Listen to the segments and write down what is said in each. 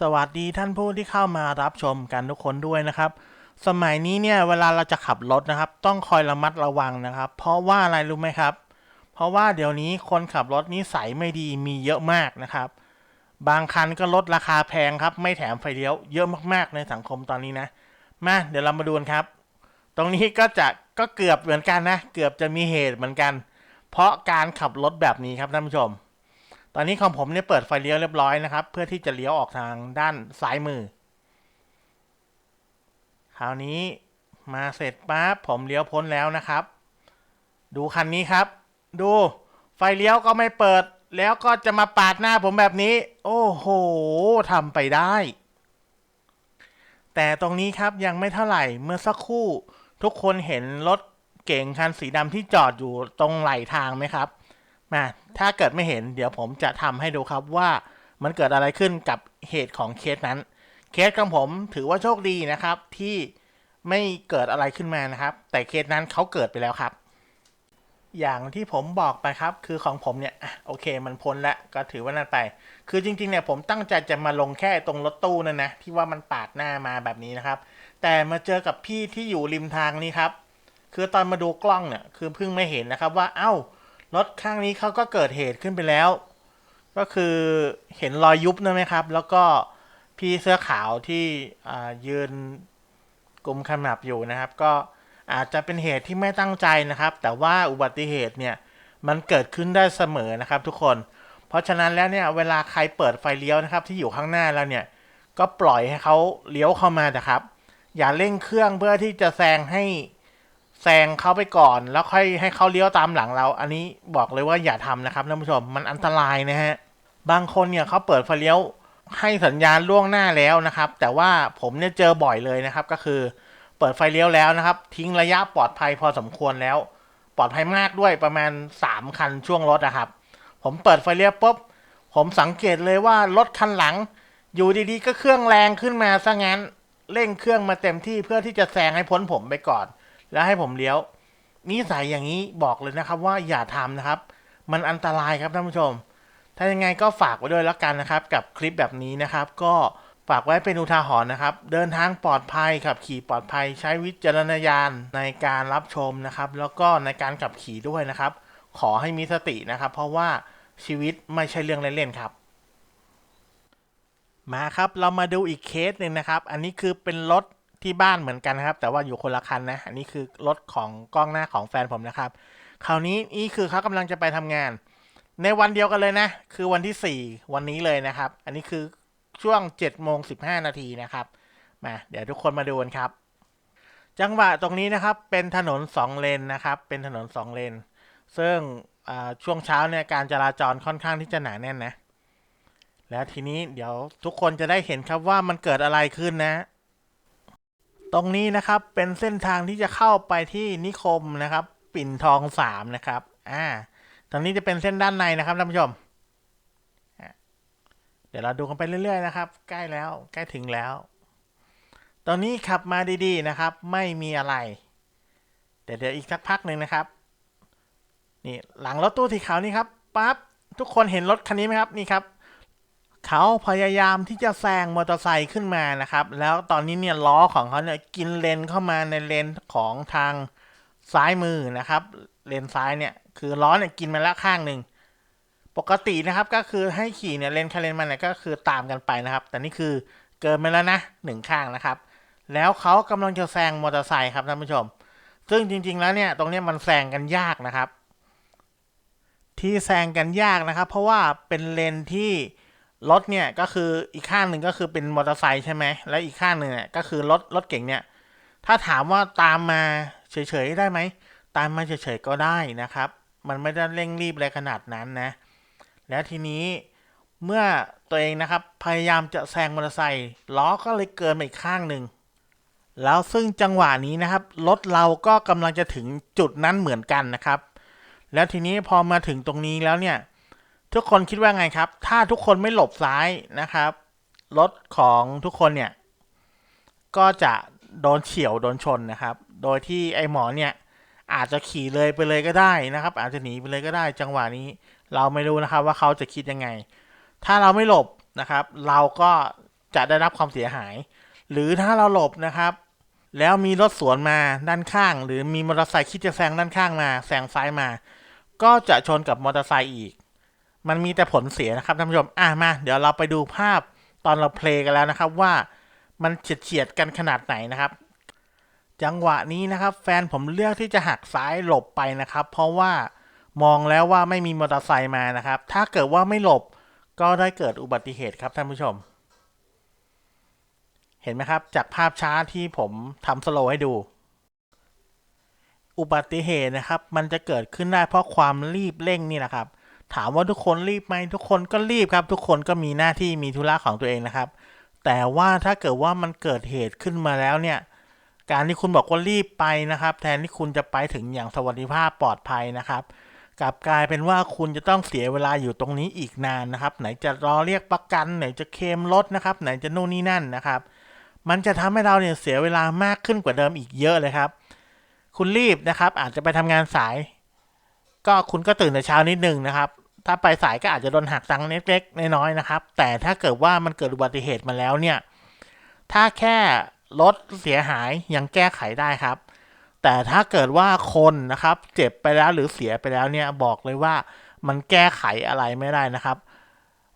สวัสดีท่านผู้ที่เข้ามารับชมกันทุกคนด้วยนะครับ สมัยนี้เนี่ยเวลาเราจะขับรถนะครับ ต้องคอยระมัดระวังนะครับ เพราะว่าอะไรรู้ไหมครับ เพราะว่าเดี๋ยวนี้คนขับรถนิสัยไม่ดีมีเยอะมากนะครับ บางคันก็ลดราคาแพงครับ ไม่แถมไฟเลี้ยวเยอะมากๆในสังคมตอนนี้นะมาเดี๋ยวเรามาดูกันครับ ตรงนี้ก็จะก็เกือบเหมือนกันนะ เกือบจะมีเหตุเหมือนกัน เพราะการขับรถแบบนี้ครับท่านผู้ชม ตอนนี้ของผมเนี่ยเปิดไฟเลี้ยวเรียบร้อยนะครับ เพื่อที่จะเลี้ยวออกทางด้านซ้ายมือ คราวนี้มาเสร็จปั๊บผมเลี้ยวพ้นแล้วนะครับ ดูคันนี้ครับ ดูไฟเลี้ยวก็ไม่เปิด แล้วก็จะมาปาดหน้าผมแบบนี้ โอ้โหทำไปได้ แต่ตรงนี้ครับยังไม่เท่าไหร่เมื่อสักครู่ ทุกคนเห็นรถเก๋งคันสีดำที่จอดอยู่ตรงไหลทางไหมครับ มาถ้าเกิดไม่เห็นเดี๋ยวผมจะทำให้ดูครับว่ามันเกิดอะไรขึ้นกับเหตุของเคสนั้น เคสของผมถือว่าโชคดีนะครับ ที่ไม่เกิดอะไรขึ้นมานะครับ แต่เคสนั้นเขาเกิดไปแล้วครับ อย่างที่ผมบอกไปครับ คือของผมเนี่ยโอเคมันพ้นแล้วก็ถือว่านั่นไป คือจริงๆเนี่ยผมตั้งใจจะมาลงแค่ตรงรถตู้นั่นนะที่ว่ามันปาดหน้ามาแบบนี้นะครับ แต่มาเจอกับพี่ที่อยู่ริมทางนี้ครับ คือตอนมาดูกล้องเนี่ยคือเพิ่งไม่เห็นนะครับว่าเอ้า รถข้างนี้เขาก็เกิดเหตุขึ้นไปแล้ว ก็คือเห็นรอยยุบนะไหมครับ แล้วก็พี่เสื้อขาวที่ยืนกลุ่มขมับอยู่นะครับ ก็อาจจะเป็นเหตุที่ไม่ตั้งใจนะครับ แต่ว่าอุบัติเหตุเนี่ยมันเกิดขึ้นได้เสมอนะครับ ทุกคน เพราะฉะนั้นแล้วเนี่ยเวลาใครเปิดไฟเลี้ยวนะครับ ที่อยู่ข้างหน้าแล้วเนี่ยก็ปล่อยให้เขาเลี้ยวเข้ามานะครับ อย่าเร่งเครื่องเพื่อที่จะแซงให้ แซงเขาไปก่อน แล้วค่อยให้เขาเลี้ยวตามหลังเรา อันนี้บอกเลยว่าอย่าทำนะครับท่านผู้ชมมันอันตรายนะฮะบางคนเนี่ยเขาเปิดไฟเลี้ยวให้สัญญาณล่วงหน้าแล้วนะครับ แต่ว่าผมเนี่ยเจอบ่อยเลยนะครับ ก็คือ เปิดไฟเลี้ยวแล้วนะครับ ทิ้งระยะปลอดภัยพอสมควรแล้ว ปลอดภัยมากด้วยประมาณ 3 คันช่วงรถนะครับ ผมเปิดไฟเลี้ยวปุ๊บผมสังเกตเลยว่ารถคันหลัง อยู่ดีๆ ก็เครื่องแรงขึ้นมาซะงั้นเร่งเครื่องมาเต็มที่เพื่อที่จะแซงให้พ้นผมไปก่อน แล้วให้ผมเลี้ยวนิสัยอย่างนี้บอกเลยนะครับ ว่าอย่าทำนะครับ มันอันตรายครับท่านผู้ชม ถ้ายังไงก็ฝากไว้ด้วยแล้วกันนะครับ กับคลิปแบบนี้นะครับ ก็ฝากไว้เป็นอุทาหรณ์นะครับ เดินทางปลอดภัยขับขี่ปลอดภัยใช้วิจารณญาณในการรับชมนะครับ แล้วก็ในการขับขี่ด้วยนะครับ ขอให้มีสตินะครับ เพราะว่าชีวิตไม่ใช่เรื่องเล่นๆครับ มาครับเรามาดูอีกเคสหนึ่งนะครับ อันนี้คือเป็นรถ ที่บ้านเหมือนกันนะครับ แต่ว่าอยู่คนละคันนะ อันนี้คือรถของกล้องหน้าของแฟนผมนะครับ คราวนี้นี่คือเขากำลังจะไปทำงาน ในวันเดียวกันเลยนะ คือวันที่ 4 วันนี้เลยนะครับ อันนี้คือช่วง7โมง15นาทีนะครับ มาเดี๋ยวทุกคนมาดูกันครับ จังหวะตรงนี้นะครับเป็นถนน 2 เลนนะครับ เป็นถนน 2 เลน ซึ่งช่วงเช้าเนี่ยการจราจรค่อนข้างที่จะหนาแน่นนะ แล้วทีนี้เดี๋ยวทุกคนจะได้เห็นครับว่ามันเกิดอะไรขึ้นนะ ตรงนี้นะครับเป็นเส้นทางที่จะเข้าไปที่นิคมนะครับ ปิ่นทองสามนะครับ อ่า ตรงนี้จะเป็นเส้นด้านในนะครับท่านผู้ชม เดี๋ยวเราดูกันไปเรื่อยๆนะครับ ใกล้แล้วใกล้ถึงแล้ว ตอนนี้ขับมาดีๆนะครับ ไม่มีอะไร เดี๋ยวเดี๋ยวอีกสักพักหนึ่งนะครับ นี่หลังรถตู้สีขาวนี่ครับปั๊บทุกคนเห็นรถคันนี้ไหมครับ นี่ครับ เขาพยายามที่จะแซงมอเตอร์ไซค์ขึ้นมานะครับ แล้วตอนนี้เนี่ยล้อของเขาเนี่ยกินเลนเข้ามาในเลนของทางซ้ายมือนะครับ เลนซ้ายเนี่ยคือล้อเนี่ยกินมาแล้วข้างหนึ่งปกตินะครับก็คือให้ขี่เนี่ยเลนใครเลนมันเนี่ยก็คือตามกันไปนะครับ แต่นี่คือเกินไปแล้วนะหนึ่งข้างนะครับ แล้วเขากำลังจะแซงมอเตอร์ไซค์ครับท่านผู้ชม ซึ่งจริง ๆ แล้วเนี่ยตรงเนี้ยมันแซงกันยากนะครับ ที่แซงกันยากนะครับ เพราะว่าเป็นเลนที่ รถเนี่ยก็คืออีกข้างหนึ่งก็คือเป็นมอเตอร์ไซค์ใช่ไหมแล้วอีกข้างหนึ่งเนี่ยก็คือรถรถเก่งเนี่ย ถ้าถามว่าตามมาเฉยๆได้ไหมตามมาเฉยๆก็ได้นะครับ มันไม่ได้เร่งรีบอะไรขนาดนั้นนะ แล้วทีนี้เมื่อตัวเองนะครับพยายามจะแซงมอเตอร์ไซค์ล้อก็เลยเกินไปอีกข้างหนึ่งแล้วซึ่งจังหวะนี้นะครับรถเราก็กำลังจะถึงจุดนั้นเหมือนกันนะครับ แล้วทีนี้พอมาถึงตรงนี้แล้วเนี่ย ทุกคนคิดว่าไงครับ ถ้าทุกคนไม่หลบซ้ายนะครับ รถของทุกคนเนี่ย ก็จะโดนเฉียวโดนชนนะครับ โดยที่ไอหมอเนี่ยอาจจะขี่เลยไปเลยก็ได้นะครับ อาจจะหนีไปเลยก็ได้ จังหวะนี้ เราไม่รู้นะครับว่าเขาจะคิดยังไง ถ้าเราไม่หลบนะครับ เราก็จะได้รับความเสียหาย หรือถ้าเราหลบนะครับ แล้วมีรถสวนมาด้านข้าง หรือมีมอเตอร์ไซค์คิดจะแซงด้านข้างมาแซงซ้ายมา ก็จะชนกับมอเตอร์ไซค์อีก มันมีแต่ผลเสียนะครับท่านผู้ชมอะมา เดี๋ยวเราไปดูภาพตอนเราเพลงกันแล้วนะครับว่ามันเฉียดเฉียดๆกันขนาดไหนนะครับ จังหวะนี้นะครับ แฟนผมเลือกที่จะหักซ้ายหลบไปนะครับ เพราะว่ามองแล้วว่าไม่มีมอเตอร์ไซค์มานะครับ ถ้าเกิดว่าไม่หลบก็ได้เกิดอุบัติเหตุครับท่านผู้ชม เห็นไหมครับ จากภาพช้าที่ผมทำสโลว์ให้ดู อุบัติเหตุนะครับ มันจะเกิดขึ้นได้เพราะความรีบเร่งนี่นะครับ ถามว่าทุกคนรีบไหมทุกคนก็รีบครับ ทุกคนก็มีหน้าที่มีธุระของตัวเองนะครับ แต่ว่าถ้าเกิดว่ามันเกิดเหตุขึ้นมาแล้วเนี่ย การที่คุณบอกว่ารีบไปนะครับ แทนที่คุณจะไปถึงอย่างสวัสดิภาพปลอดภัยนะครับกลับกลายเป็นว่าคุณจะต้องเสียเวลาอยู่ตรงนี้อีกนานนะครับ ไหนจะรอเรียกประกัน ไหนจะเคมรถนะครับ ไหนจะนู่นนี่นั่นนะครับ มันจะทำให้เราเนี่ยเสียเวลามากขึ้นกว่าเดิมอีกเยอะเลยครับ คุณรีบนะครับ อาจจะไปทำงานสาย ก็คุณก็ตื่นแต่เช้านิดนึงนะครับ ถ้าไปสายก็อาจจะโดนหักตังค์เล็กๆน้อยๆนะครับ แต่ถ้าเกิดว่ามันเกิดอุบัติเหตุมาแล้วเนี่ย ถ้าแค่รถเสียหายยังแก้ไขได้ครับ แต่ถ้าเกิดว่าคนนะครับ เจ็บไปแล้วหรือเสียไปแล้วเนี่ยบอกเลยว่ามันแก้ไขอะไรไม่ได้นะครับ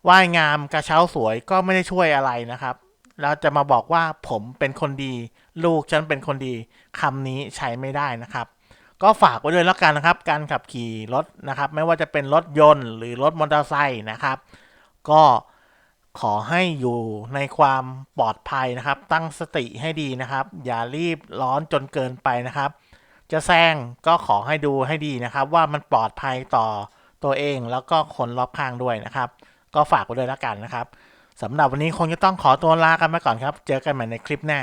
ว่ายงามกระเช้าสวยก็ไม่ได้ช่วยอะไรนะครับแล้วจะมาบอกว่าผมเป็นคนดี ลูกฉันเป็นคนดีคำนี้ใช้ไม่ได้นะครับ ก็ฝากไว้ด้วยแล้วกันนะครับ การขับขี่รถนะครับ ไม่ว่าจะเป็นรถยนต์หรือรถมอเตอร์ไซค์นะครับ ก็ขอให้อยู่ในความปลอดภัยนะครับ ตั้งสติให้ดีนะครับ อย่ารีบร้อนจนเกินไปนะครับ จะแซงก็ขอให้ดูให้ดีนะครับ ว่ามันปลอดภัยต่อตัวเองแล้วก็คนรอบข้างด้วยนะครับ ก็ฝากไว้ด้วยแล้วกันนะครับสำหรับวันนี้คงจะต้องขอตัวลากันไปก่อนครับ เจอกันใหม่ในคลิปหน้า